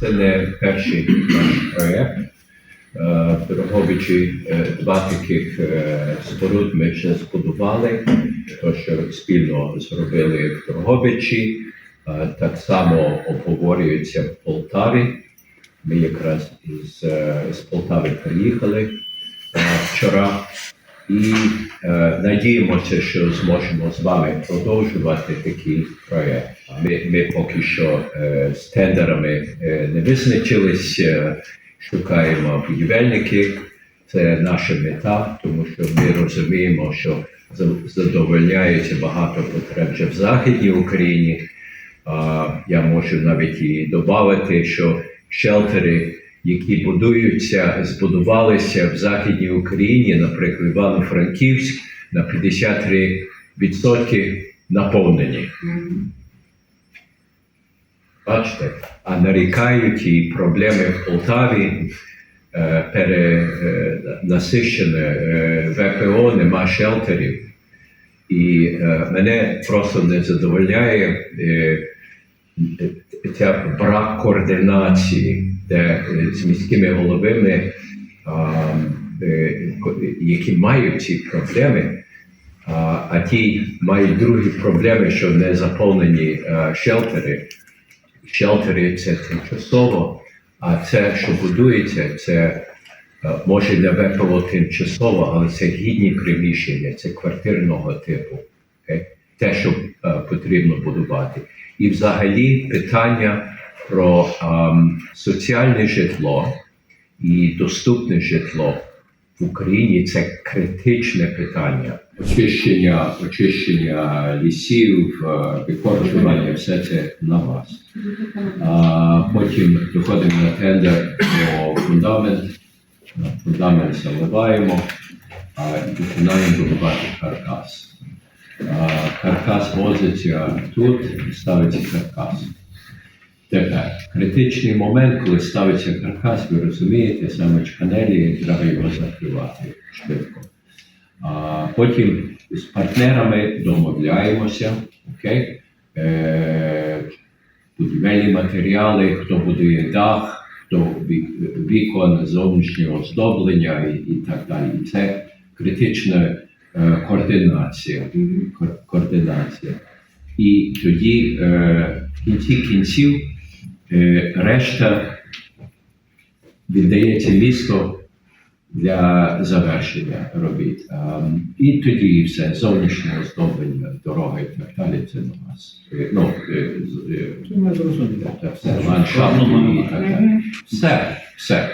Це не перший наш проєкт. Е, В Дороговичі е, два таких е, споруд ми вже збудували, то що спільно зробили в Дороговичі. Е, Так само обговорюється в Полтаві. Ми якраз із, з Полтави приїхали вчора і е, надіємося, що зможемо з вами продовжувати такий проєкт. Ми, ми поки що е, з тендерами е, не визначились, е, шукаємо будівельників. Це наша мета, тому що ми розуміємо, що задовольняється багато потреб вже в Західній Україні. А, я можу навіть і додати, що шелтери, які будуються, збудувалися в Західній Україні, наприклад, Івано-Франківськ, на 53% наповнені. Бачите, а нарікають і проблеми в Полтаві. е, Перенасищене е, ВПО, нема шелтерів. І е, мене просто не задовольняє е, ця брак координації, де е, з міськими головами, е, які мають ці проблеми, а, ті мають другі проблеми, що не заповнені е, шелтери. Шелтери це тимчасово, а це, що будується, це е, може не ВПО тимчасово, але це гідні приміщення, це квартирного типу. Те, що е, потрібно будувати. І взагалі питання про ем, соціальне житло і доступне житло в Україні це критичне питання. Очищення, очищення лісів, викорчування, все це на вас. А потім доходимо на тендер про фундамент. Фундамент заливаємо а, і починаємо будувати каркас. А, Каркас возиться тут, ставиться каркас. Тепер критичний момент, коли ставиться каркас, ви розумієте, саме чканелі, треба його закривати швидко. А потім з партнерами домовляємося, окей? Е, будівельні матеріали, хто будує дах, хто вікон, зовнішнє оздоблення і, і так далі. І це критична е, координація. Ко- координація. І тоді е, в кінці кінців решта віддається місто для завершення робіт. Ем, і тоді все, зовнішнє оздоблення, дороги і так далі, це на вас. Е, Ну, е, з- е, Це ми зрозуміли. все, ландшафт і так далі. Все, все.